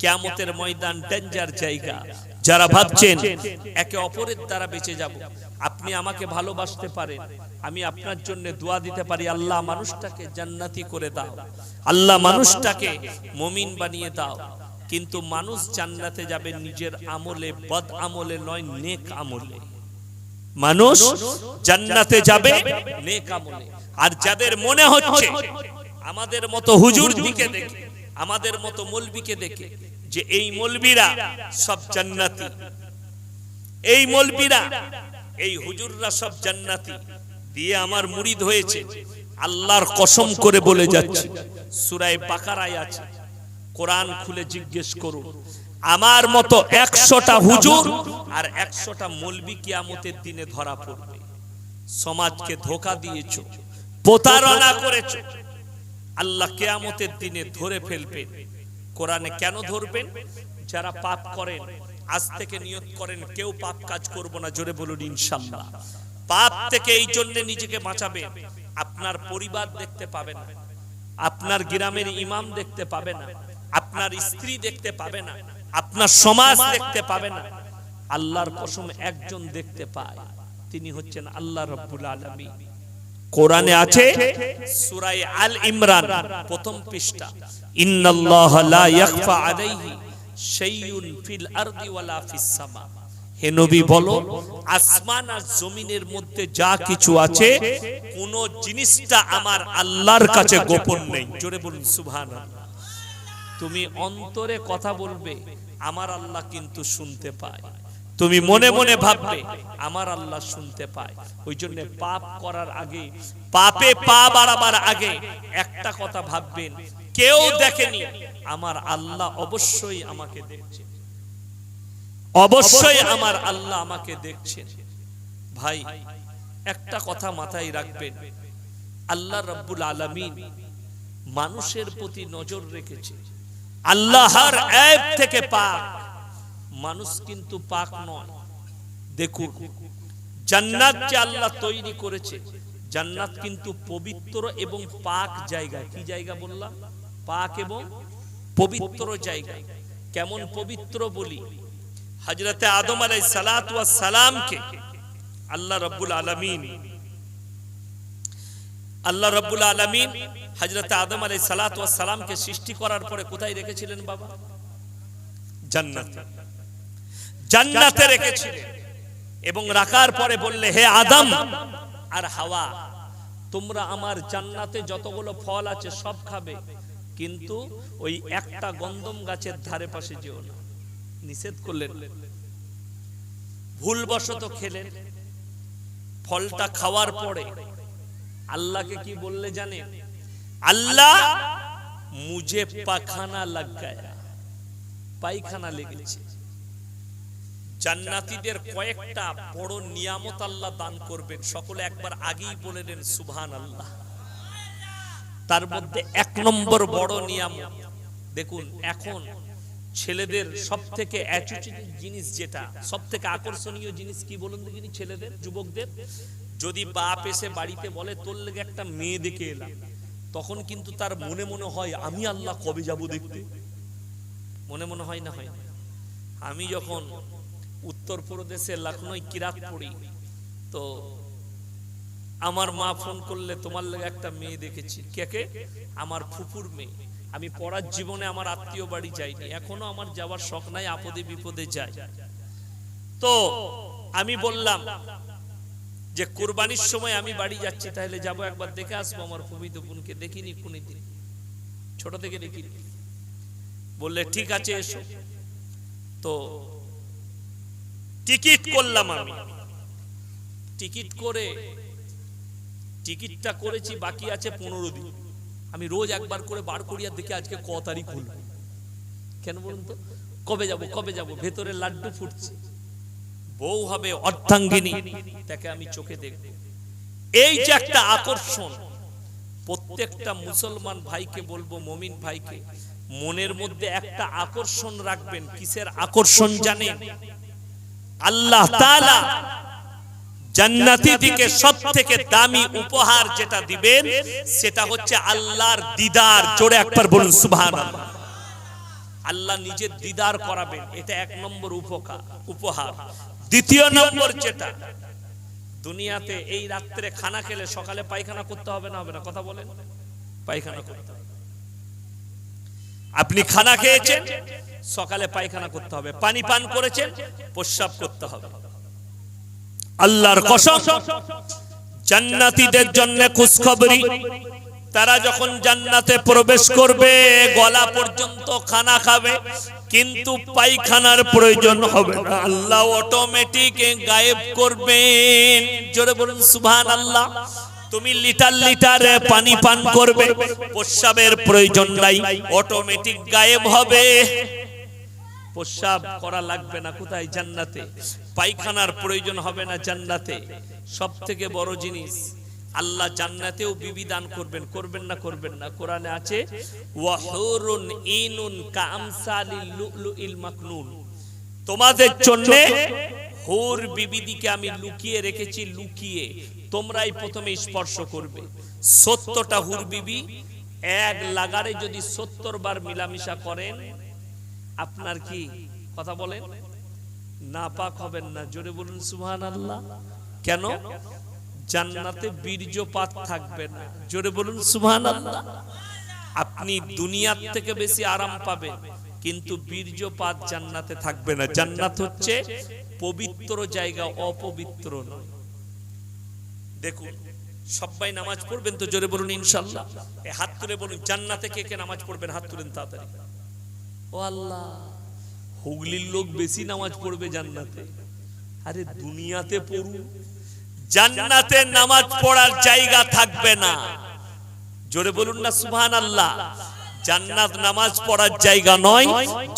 কেয়ামতের ময়দান ডেঞ্জার জায়গা। যারা ভাবছেন, একে অপরের দ্বারা বেঁচে যাব, আপনি আমাকে ভালোবাসতে পারেন, আমি আপনার জন্য দোয়া দিতে পারি, আল্লাহ মানুষটাকে জান্নাতি করে দাও। আল্লাহ মানুষটাকে মমিন বানিয়ে দাও। কিন্তু মানুষ জান্নাতে যাবে নিজের আমলে বদ আমলে নয়, নেক আমলে। মানুষ জান্নাতে যাবে নেক আমলে। আর যাদের মনে হচ্ছে, আমাদের মতো হুজুর দিকে দেখে আমাদের মতো মলবিকে দেখে যে এই মলবিরা সব জান্নাতি। এই মলবিরা, এই হুজুররা সব জান্নাতি। দিয়ে আমার মুরিদ হয়েছে। আল্লাহর কসম করে বলে যাচ্ছে, সুরায় বাকারায় আছে। কোরআন খুলে জিজ্ঞেস করুন। আমার মতো একশোটা হুজুর আর একশোটা মলবি কিয়ামতের দিনে ধরা পড়বে। সমাজকে ধোকা দিয়েছ, প্রতারণা করেছ। আল্লাহ কেয়ামতের দিনে ধরে ফেলবেন। কোরআনে কেন ধরবেন? যারা পাপ করেন, আজ থেকে নিয়ত করেন, কেউ পাপ কাজ করব না, জোরে বলুন ইনশাল্লাহ পাপ থেকে এই জন্য নিজেকে বাঁচাবে, আপনার পরিবার দেখতে পাবে না, আপনার গ্রামের ইমাম দেখতে পাবে না, আপনার স্ত্রী দেখতে পাবে না, আপনার সমাজ দেখতে পাবে না, আল্লাহর কসম একজন দেখতে পায়, তিনি হচ্ছেন আল্লাহ রব্বুল আলামিন। কোরআনে আছে সূরায়ে আল ইমরান প্রথম পৃষ্ঠা। ইন্নাল্লাহ লা ইয়াখফা আলাইহি শাইউন ফিল আরদি ওয়ালা ফিস সামা। হে নবী বলো আসমান আর জমিনের মধ্যে যা কিছু আছে কোন জিনিসটা আমার আল্লাহর কাছে গোপন নেই। জোরে বলুন সুবহানাল্লাহ। তুমি অন্তরে কথা বলবে আমার আল্লাহ কিন্তু শুনতে পায়। তুমি মনে মনে ভাববে আমার আল্লাহ শুনতে পায়। ওই জন্য পাপ করার আগে পাপে পা বাড়াবার আগে একটা কথা ভাববেন কেউ দেখেনি আমার আল্লাহ অবশ্যই আমাকে দেখছে অবশ্যই আমার আল্লাহ আমাকে দেখছেন। ভাই একটা কথা মাথায় রাখবেন। আল্লাহ রব্বুল আলামিন মানুষের প্রতি নজর রেখেছে। আল্লাহর অ্যাব থেকে পাক। মানুষ কিন্তু পাক নয়। দেখুন, জান্নাত যে আল্লাহ তৈরি করেছে, জান্নাত কিন্তু পবিত্র এবং পাক জায়গা। কি জায়গা বললাম? পাক এবং পবিত্র জায়গা। কেমন পবিত্র বলি? হজরতে আদম আলাই সালাত সালামকে আল্লাহ রব্বুল আলমিন, আল্লাহ রব্বুল আলমিন হজরত আদম আলাই সালাত সালামকে সৃষ্টি করার পরে কোথায় রেখেছিলেন বাবা? জান্নাতে। জান্নাতে রেখেছিলেন এবং রাখার পরে বললে, হে আদম আর হাওয়া, তোমরা আমার জান্নাতে যতগুলো ফল আছে সব খাবে, কিন্তু ওই একটা গন্ধম গাছের ধারে পাশে যেও না। নিষেধ করলেন। ভুলবশত খেলেন। ফলটা খাওয়ার পরে আল্লাহকে কি বললে জানে আল্লাহ মুঝে পাখানা লাগায়, পায়খানা লেগেছে। জান্নাতীদের কয়েকটা বড় নিয়ামত আল্লাহ দান করবেন। সকলে একবার আগেই বলে দেন সুবহান আল্লাহ তার মধ্যে এক নম্বর বড় নিয়ামত দেখুন, এখন ছেলেদের সব থেকে জিনিস যেটা সব থেকে আকর্ষণীয় জিনিস কি বলুন দেখিনি ছেলেদের, যুবকদের? যদি বাপ এসে বাড়িতে বলে, তোর লেগে একটা মেয়ে দেখে এলাম। তখন কিন্তু তার মনে মনে হয়, আমি আল্লাহ কবে যাব দেখতে? মনে মনে হয় না হয়? আমি যখন উত্তরপ্রদেশের লখনৌ কিরাত পড়ি। তো আমার মা ফোন করলে তোমার লেগে একটা মেয়ে দেখেছি। কে কে? আমার ফুপুর মেয়ে। আমি পড়ার জীবনে আমার আত্মীয় বাড়ি যাইনি। এখনও আমার যাওয়ার শখ নাই, আপদে বিপদে যাই। তো আমি বললাম যে কোরবানির সময় আমি বাড়ি যাচ্ছি, তাহলে যাব একবার দেখে আসব আমার ফুমিত বোনকে। দেখিনি কোনদিন। ছোট থেকে দেখিনি। বললে, ঠিক আছে, এসো। তো টিকিট করলাম আমি। টিকিট করে, টিকিটটা করেছি, বাকি আছে পনেরো দিন। আমি রোজ একবার করে বার করিয়া দেখে আজকে ক তারিখ হল। কেন বলুন তো? কবে যাব কবে যাব? ভেতরে লাড্ডু ফুটছে। বউ হবে অর্ধাঙ্গিনী, তাকে আমি চোখে দেখব। এই যে একটা আকর্ষণ, প্রত্যেকটা মুসলমান ভাইকে বলব, মমিন ভাইকে, মনের মধ্যে একটা আকর্ষণ রাখবেন। কিসের আকর্ষণ জানেন? আল্লাহ তাআলা জান্নাতি দিকে সব থেকে দামি উপহার যেটা দিবেন সেটা হচ্ছে আল্লাহর দিদার। জোরে একবার বলুন সুবহানাল্লাহ। আল্লাহ নিজের দিদার করাবেন এটা এক নম্বর উপকার উপহার। দ্বিতীয় নম্বর যেটা দুনিয়াতে এই রাত্রে খানা খেলে সকালে পায়খানা করতে হবে না হবে না? কথা বলেন। পায়খানা করতে হবে। আপনি খানা খেয়েছেন, সকালে পায়খানা করতে হবে, পানি পান করেছেন, প্রস্রাব করতে হবে। আল্লাহর কসম, জান্নাতীদের জন্য খুশখবরি, তারা যখন জান্নাতে প্রবেশ করবে, গলা পর্যন্ত খানা খাবে, কিন্তু পায়খানার প্রয়োজন হবে না। আল্লাহ অটোমেটিক গায়েব করবেন। জোরে বলুন সুবহান আল্লাহ তুমি লিটার লিটার পানি পান করবে প্রস্রাবের প্রয়োজন নাই অটোমেটিক গায়েব হবে। প্রস্রাব করা লাগবে না কোথায়? জান্নাতে। পায়খানার প্রয়োজন হবে না জান্নাতে। সব থেকে বড় জিনিস, আল্লাহ জান্নাতেও বিবিধান করবেন করবেন না করবেন না। কোরআনে আছে, ওয়াহুরুন ইনুন কামসালিল লুলুইল মাকনুন। তোমাদের জন্য হুর বিবিদিকে আমি লুকিয়ে রেখেছি, লুকিয়ে। তোমরাই প্রথমে স্পর্শ করবে। সত্তরটা হুর বিবি, এক লাগারে যদি সত্তর বার মিলামিশা করেন, আপনার কি কথা বলেন না পাক হবেন না, জোরে বলুন সুহান আল্লাহ কেন? জান্নাতে বীর্যপাত থাকবে না, জোরে বলুন সুহান আল্লাহ আপনি দুনিয়ার থেকে বেশি আরাম পাবেন, কিন্তু বীর্যপাত জান্নাতে থাকবে না। জান্নাত হচ্ছে পবিত্র জায়গা, অপবিত্র নয়। দেখুন সবাই নামাজ পড়বেন তো জোরে বলুন ইনশাল্লাহ। হাত তুলে বলুন, জান্নাতে কে কে নামাজ পড়বেন? হাত তুলেন তাড়াতাড়ি। ও আল্লাহ, হুগলির লোক বেশি নামাজ পড়বে জান্নাতে। আরে, দুনিয়াতে পড়ু জান্নাতে নামাজ পড়ার জায়গা থাকবে না। জোরে বলুন না সুবহান আল্লাহ জান্নাত নামাজ পড়ার জায়গা নয়,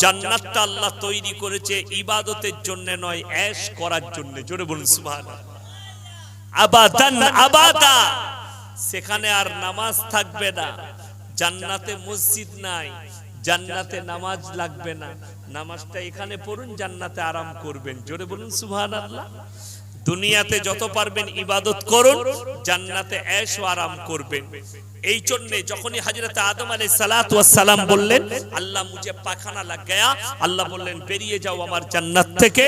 জান্নাতটা আল্লাহ তৈরি করেছে ইবাদতের জন্য নয়, এশ করার জন্য। জোরে বলুন সুবহান আবাদান আবাদা। সেখানে আর নামাজ থাকবে না। জান্নাতে মসজিদ নাই, জান্নাতে নামাজ লাগবে না। নামাজটা এখানে পড়ুন, জান্নাতে আরাম করবেন। জোরে বলুন, সুবহানাল্লাহ। দুনিয়াতে যত পারবেন ইবাদত করুন, জান্নাতে এশ আরাম করবেন। এই জন্য যখনই হাজরত আদম সালাতু সালাম বললেন, আল্লাহ মুঝে পাখানা লাগ গয়া আল্লাহ বললেন, বেরিয়ে যাও আমার জান্নাত থেকে।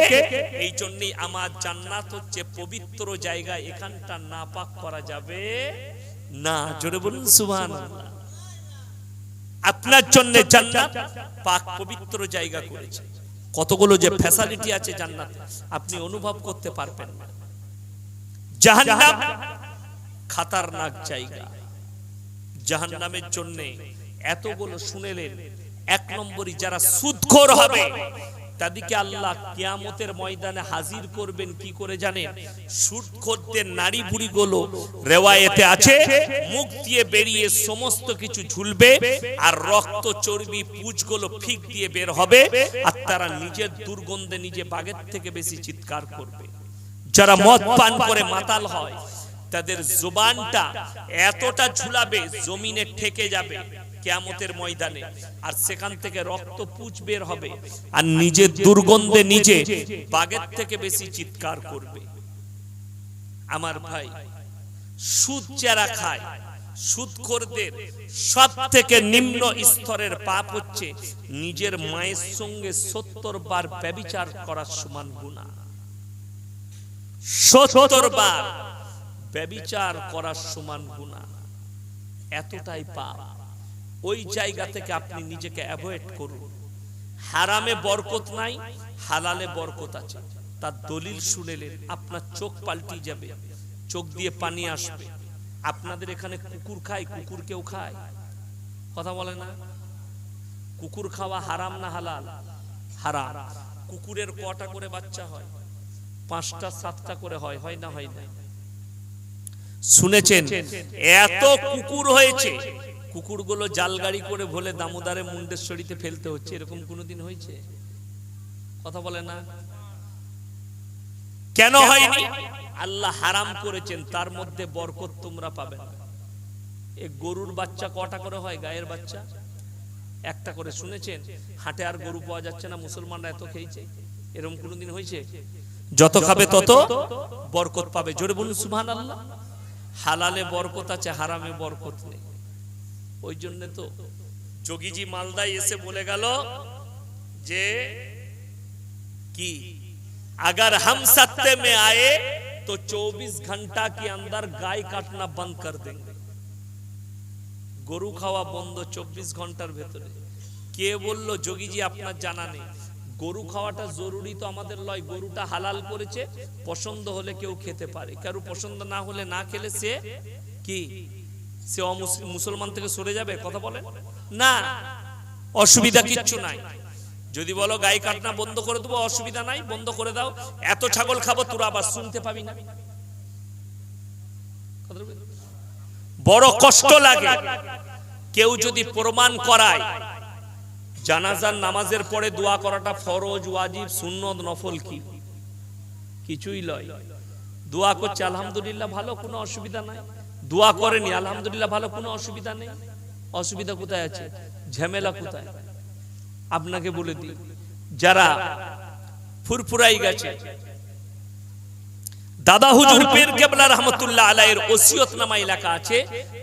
এই জন্যই আমার জান্নাত হচ্ছে পবিত্র জায়গা, এখানটা নাপাক করা যাবে না। জোরে বলুন, সুবহানাল্লাহ। আপনার জন্য জান্নাত পাক পবিত্র জায়গা করেছে। কতগুলো যে ফ্যাসিলিটি আছে জান্নাতে আপনি অনুভব করতে পারবেন না। জাহান্নাম খাতারনাক জায়গা। জাহান্নামের জন্য এতগুলো শুনেলেন এক নম্বরই যারা সুদখোর হবে। তাদেরকে আল্লাহ কিয়ামতের ময়দানে হাজির করবেন কি করে জানেন? সুদখোরদের নারী বুড়িগুলো রেওয়ায়েতে আছে, মুখ দিয়ে বেরিয়ে সমস্ত কিছু ঝুলবে আর রক্ত চর্বি পুজগুলো ফিক দিয়ে বের হবে আর তারা নিজের দুর্গন্ধে নিজে বাগের থেকে বেশি চিৎকার করবে। যারা মদ পান করে মাতাল হয়, তাদের জোবানটা এতটা ঝুলাবে, জমিনে ঠেকে যাবে। কেয়ামতের ময়দানে, আর সেখান থেকে রক্ত পুচ বের হবে, আর নিজের দুর্গন্ধে নিজে বাগের থেকে বেশি চিৎকার করবে। আমার ভাই, সুদ যারা খায় সুদখোরদের সব থেকে নিম্ন স্তরের পাপ হচ্ছে নিজের মায়ের সঙ্গে সত্তর বার ব্যবিচার করার সমান গুণা সত্তর বার ব্যবিচার করার সমান গুণা এতটাই পাপ। ওই জায়গা থেকে আপনি নিজেকে অ্যাভয়েড করুন। হারামে বরকত নাই, হালালে বরকত আছে। তার দলিল শুনেলেন, আপনার চোখ পাল্টি যাবে, চোখ দিয়ে পানি আসবে। আপনাদের এখানে কুকুর খায়, কুকুর কেউ খায়? কথা বলে না? কুকুর খাওয়া হারাম না হালাল? হারাম। কুকুরের কটা করে বাচ্চা হয়? পাঁচটা, সাতটা করে হয় হয় না হয় না? শুনেছেন, এত কুকুর হয়েছে। কুকুরগুলো জাল গাড়ি করে ভোলে দামোদারে মুন্ডেশ্বরীতে ফেলতে হচ্ছে এরকম কোনোদিন হয়েছে? কথা বলে না? কেন হয়নি? আল্লাহ হারাম করেছেন তার মধ্যে বরকত তোমরা পাবে না। এ গরুর বাচ্চা কটা করে হয় গায়ের বাচ্চা? একটা করে শুনেছেন? হাটে আর গরু পাওয়া যাচ্ছে না মুসলমানরা এত খেয়েছে। এরকম কোনোদিন হয়েছে? যত খাবে তত বরকত পাবে। জোরে বলুন সুবহান আল্লাহ হালালে বরকত আছে হারামে বরকত নেই। ওই জন্য তো যোগীজি মালদায় এসে বলে গেল যে কি अगर हम सत्य में आए तो 24 घंटा के अंदर गाय काटना बंद कर देंगे গরু খাওয়া বন্ধ চব্বিশ ঘন্টার ভেতরে কে বলল যোগীজি আপনার জানা নেই গরু খাওয়াটা জরুরি তো আমাদের লয় গরুটা হালাল করেছে পছন্দ হলে কেউ খেতে পারে কারো পছন্দ না হলে না খেলে সে কি সে মুসলমান থেকে সরে যাবে? কথা বলে? না। অসুবিধা কিচ্ছু নাই। যদি বলো গাই কাটনা বন্ধ করে দেবো, অসুবিধা নাই, বন্ধ করে দাও। এত ছাগল খাব, তোরা আবার শুনতে পাবি না। বড় কষ্ট লাগে। কেউ যদি প্রমাণ করায়, জানাজার নামাজের পরে দোয়া করাটা ফরজ, ওয়াজিব, সুন্নত, নফল কি? কিছুই লয়। দোয়া করছে, আলহামদুলিল্লাহ, ভালো, কোনো অসুবিধা নাই। দোয়া করেনি আলহামদুলিল্লাহ ভালো কোনো অসুবিধা নেই। অসুবিধা কোথায় আছে? ঝামেলা কোথায়? আপনাকে বলে দিই যারা ফুরফুরাই গেছে দাদা হুজুর পীর কেবলা রহমতুল্লাহ আলাইয়ের ওসিয়তনামা এলাকা আছে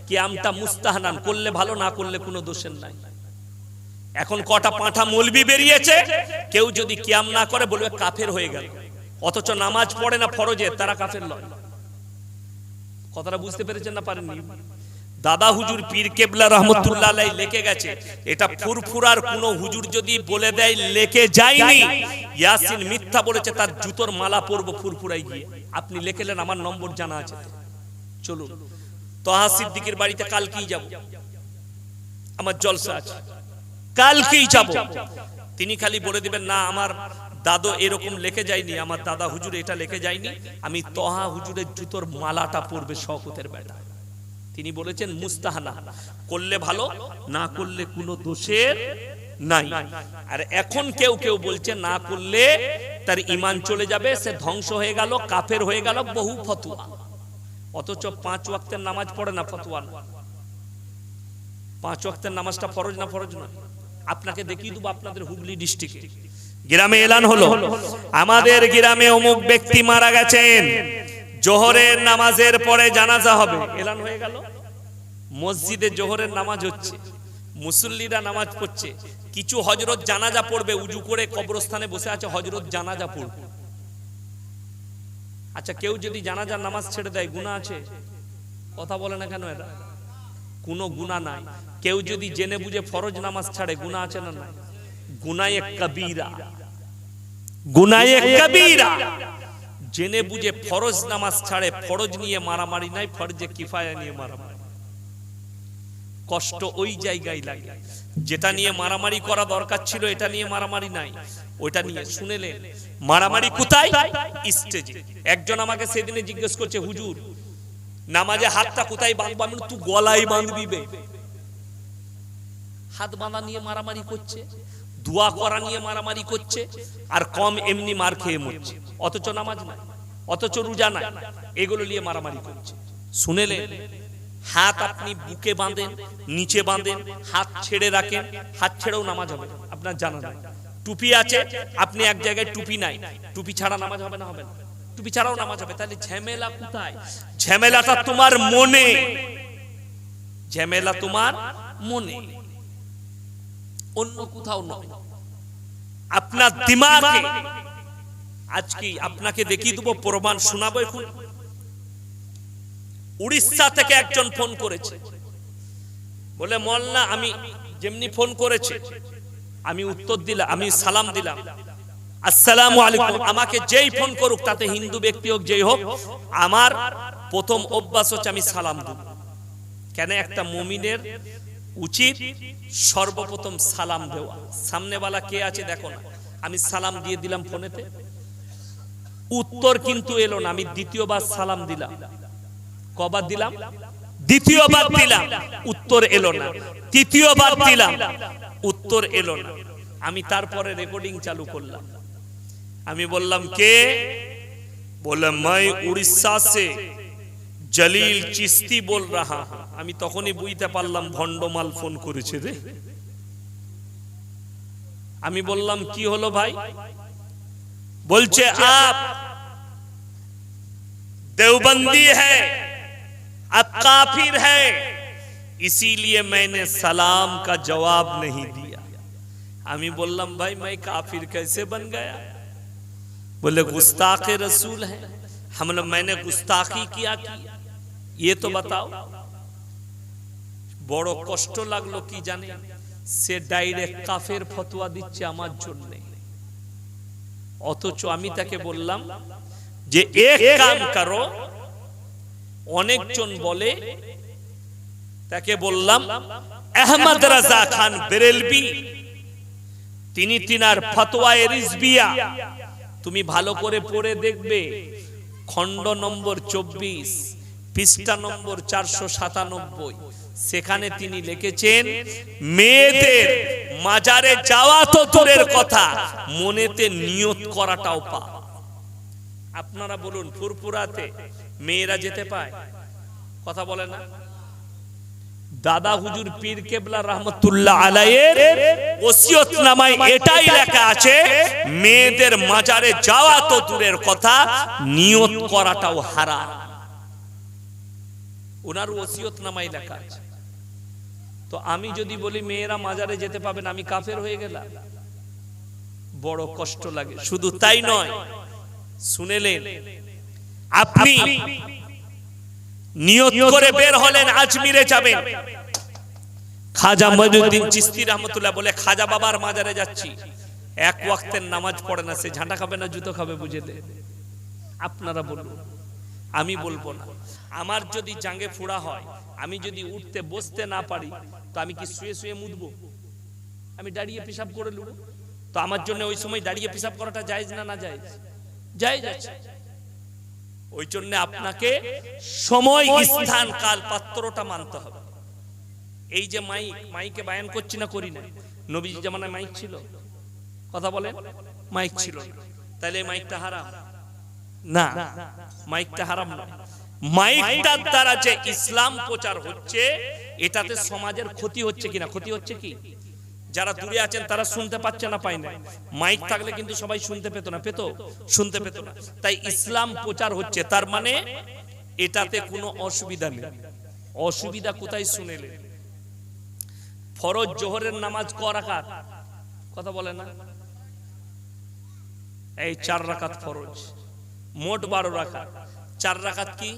কি আমটা মুস্তাহানান করলে ভালো না করলে কোনো দোষের নাই। এখন কটা পাঁঠা মলবি বেরিয়েছে কেউ যদি কিয়াম না করে বলবে কাফের হয়ে গেল। অথচ নামাজ পড়ে না ফরজে তারা কাফের লয় কথাটা বুঝতে পেরেছেন না পারেননি? দাদা হুজুর পীর কেবলা রহমতুল্লাহ লেখে গেছে, এটা ফুরফুরার কোন হুজুর যদি বলে দেয়, লেখে যায়নি। ইয়াসিন মিথ্যা বলেছে, তার জুতোর মালা পরব ফুরফুরাই গিয়ে। আপনি লেখেলেন, আমার নম্বর জানা আছে চলুন, তহা সিদ্দিকের বাড়িতে কালকেই যাব। আমার জলসা আছে। কালকেই যাব। তিনি খালি বলে দিবেন, না, আমার দাদু এরকম লেখে যায়নি, আমার দাদা হুজুর এটা লেখে যায়নি, আমি তহা হুজুরের জুতোর মালাটা পরবে শকতের বেটা তিনি বলেছেন, মুস্তাহানা, করলে ভালো, না করলে কোনো দোষের নাই। আর এখন কেউ কেউ বলছে, না করলে তার ইমান চলে যাবে, সে ধ্বংস হয়ে গেল, কাফের হয়ে গেল, বহু ফতুয়া। অথচ পাঁচ ওয়াক্তের নামাজ পড়ে না ফতুয়া। পাঁচ ওয়াক্তের নামাজটা ফরজ না ফরজ না আপনাকে দেখিয়ে দেবো আপনাদের হুগলি ডিস্ট্রিক্টে। গ্রামে এলান হলো। আমাদের গ্রামে অমুক ব্যক্তি মারা গেছেন। জোহরের নামাজের পরে জানাজা হবে। এলান হয়ে গেল। মসজিদে জোহরের নামাজ হচ্ছে। মুসল্লিরা নামাজ পড়ছে। কিছু হজরত জানাজা পড়বে। উজু করে কবরস্থানে বসে আছে হজরত জানাজা পড়বে। আচ্ছা কেউ যদি জানাজার নামাজ ছেড়ে দেয় গুণা আছে? কথা বলে না কেন এরা? কোনো গুণা নাই। কেউ যদি জেনে বুঝে ফরজ নামাজ ছাড়ে গুণা আছে না নাই? গুনায়ে কবিরা। গুনায়ে কবিরা। জেনে বুঝে ফরজ নামাজ ছাড়ে, ফরজ নিয়ে মারামারি নাই, ফরজে কিফায়া নিয়ে মারামারি। কষ্ট ওই জায়গায় লাগে। যেটা নিয়ে মারামারি করা দরকার ছিল, এটা নিয়ে মারামারি নাই। ওইটা নিয়ে শুনেলেন, মারামারি কোথায়? স্টেজে। একজন আমাকে সেদিনে জিজ্ঞেস করছে, হুজুর, নামাজে হাতটা কোথায় বাঁধবো? আমি তুই গলায় বাঁধবি হাত বাঁধা নিয়ে মারামারি করছে? দোয়া করা নিয়ে মারামারি করছে, আর কম এমনি মার খেয়ে মরছে। অথচ নামাজ নাই, অথচ রোজা নাই, এগুলো নিয়ে মারামারি করছে। শুনেলে হাত আপনি বুকে বাঁধেন, নিচে বাঁধেন, হাত ছেড়ে রাখেন, হাত ছেড়েও নামাজ হবে। আপনার জানা নাই। টুপি আছে, আপনি এক জায়গায় টুপি নাই, টুপি ছাড়া নামাজ হবে না হবে না। টুপি ছাড়াও নামাজ হবে, তাহলে ঝামেলা কোথায়? ঝামেলাটা তোমার মনে। ঝামেলা তোমার মনে। অন্য কোথাও নয়। আপনার দিমাগে আজকে আপনাকে দেখিয়ে দেবো, প্রমাণ শোনাবো এখন। উড়িষ্যা থেকে একজন ফোন করেছে। বলে, মল্লা, আমি যেমনি ফোন করেছে, আমি উত্তর দিলাম, আমি সালাম দিলাম। আসসালামু আলাইকুম, আমাকে যেই ফোন করুক, তাতে হিন্দু ব্যক্তি হোক, যেই হোক, আমার প্রথম অভ্যাস হচ্ছে আমি সালাম দেব। কেন? একটা মুমিনের উচিত সর্বপ্রথম সালাম দেওয়া। সামনেওয়ালা কে আছে দেখো না। আমি সালাম দিয়ে দিলাম ফোনেতে। উত্তর কিন্তু এলো না। আমি দ্বিতীয়বার সালাম দিলাম। কবার দিলাম? দ্বিতীয়বার দিলাম। উত্তর এলো না। তৃতীয়বার দিলাম। উত্তর এলো না। আমি তারপরে রেকর্ডিং চালু করলাম। আমি বললাম, কে? বলে মাই উড়িষ্যা সে জলিল চিস্তি বল রাহা হুঁ। আমি তখনই বুঝতে পারলাম ভন্ডমাল ফোন করেছে রে আমি বললাম কি হলো ভাই বলছে আপ देवबंदी है अब काफिर है इसीलिए मैंने सलाम का जवाब नहीं दिया আমি বললাম ভাই मैं काफिर कैसे बन गया बोले गुस्ताख रसूल है हम लोग मैंने गुस्ताखी किया की ये तो बताओ বড় কষ্ট লাগলো কি জানে সে ডাইরেক্ট কাফের ফতোয়া দিচ্ছে আমার জন্য অথচ আমি তাকে বললাম যে এক কাম করো অনেকজন বলে তাকে বললাম আহমদ রাজা খান বেরেলবি তিনি তিনার ফতোয়ায়ে রিজবিয়া তুমি ভালো করে পড়ে দেখবে খণ্ড নম্বর চব্বিশ পৃষ্ঠা নম্বর চারশো সাতানব্বই। সেখানে তিনি লিখেছেন মেয়েদের মাজারে যাওয়া তো দূরের কথা মনেতে নিয়ত করাটাও পা আপনারা বলুন ফুরফুরাতে মেয়েরা যেতে পায়? কথা বলে না। দাদা হুজুর পীর কেবলা রহমতুল্লাহ আলাইয়ের ওসিয়ত নামায় এটাই লেখা আছে মেয়েদের মাজারে যাওয়া তো দূরের কথা নিয়ত করাটাও হারাম। ওনার ওসিয়ত নামায় লেখা আছে। তো আমি যদি বলি, মেয়েরা মাজারে যেতে পাবেন আমি কাফের হয়ে গেলাম। বড় কষ্ট লাগে। শুধু তাই নয়, শুনেলেন, আপনি নিয়ত করে বের হলেন, আজমিরে যাবেন। খাজা মঈনুদ্দিন চিস্তি রহমতুল্লাহ বলে, খাজা বাবার মাজারে যাচ্ছি। এক ওয়াক্তের নামাজ পড়ে না, সে ঝাঁটা খাবে না, জুতো খাবে, বুঝে দে। আপনারা বলুন, আমি বলব না। আমার যদি জাঙ্গে ফোড়া হয় আমি যদি উঠতে বসতে না পারি তো আমি কি শুয়ে শুয়ে মুদবো? আমি দাঁড়িয়ে পেশাব করে নেব তো আমার জন্য ওই সময় দাঁড়িয়ে পেশাব করাটা জায়েজ না না জায়েজ? জায়েজ আছে। ওই জন্য আপনাকে সময় স্থান কাল পাত্রটা মানতে হবে। এই যে মাইক মাইকে বায়ান করছি না করি না। নবীজি জামানায় মাইক ছিল? কথা বলেন। মাইক ছিল তাহলে এই মাইকটা হারাম? না। মাইকটা হারাম না। মাইকটার দ্বারা যে ইসলাম প্রচার হচ্ছে এটাতে সমাজের ক্ষতি হচ্ছে কিনা ক্ষতি হচ্ছে কি? যারা দূরে আছেন তারা শুনতে পাচ্ছে না পায় না মাইক থাকলে কিন্তু সবাই শুনতে পেত না পেত শুনতে পেত না। তাই ইসলাম প্রচার হচ্ছে তার মানে এটাতে কোনো অসুবিধা নেই। অসুবিধা কোথায় শুনেলে? ফরজ জোহরের নামাজ ক রাকাত? কথা বলে না। এই চার রাকাত ফরজ। মোট বারো রাকাত চার রাকাত কি?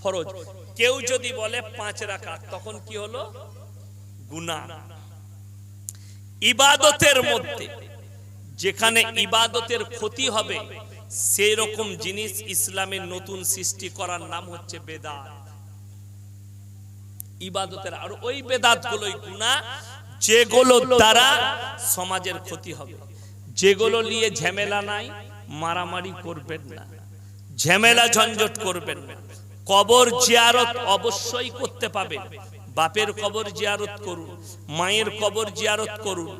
ফরজ। কেউ যদি বলে পাঁচ রাকাত, তখন কি হলো? গুনা ইবাদতের মধ্যে যেখানে ইবাদতের ক্ষতি হবে সেই রকম জিনিস ইসলামের নতুন সৃষ্টি করার নাম হচ্ছে বেদাত। ইবাদতের, আর ওই বেদাত গুলোই গুণা যেগুলো দ্বারা সমাজের ক্ষতি হবে। যেগুলো নিয়ে ঝামেলা নাই, মারামারি করবেন না। ঝামেলা ঝঞ্ঝট করবেন। কবর জিয়ারত অবশ্যই করতে পাবেন। বাপের কবর জিয়ারত করুন, মায়ের কবর জিয়ারত করুন,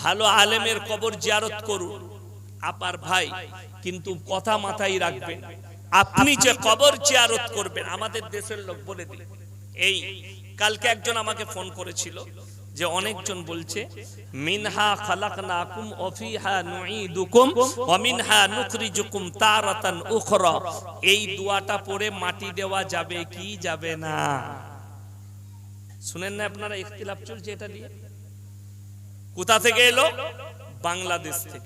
ভালো আলেমের কবর জিয়ারত করুন। আপার ভাই, কিন্তু কথা মাথায় রাখবেন, আপনি যে কবর জিয়ারত করবেন, আমাদের দেশের লোক বলে দিন এই, কালকে একজন আমাকে ফোন করেছিল যে অনেকজন বলছে মিনহা খালাকনাকুম ওয়া ফিহা নুঈদুকুম ওয়া মিনহা নুখরিজুকুম তারাতান উখরা। এই দোয়াটা পড়ে মাটি দেওয়া যাবে কি যাবে না? শুনেন না আপনারা ইখতিলাফ চলছে এটা নিয়ে? কোথা থেকে এলো? বাংলাদেশ থেকে।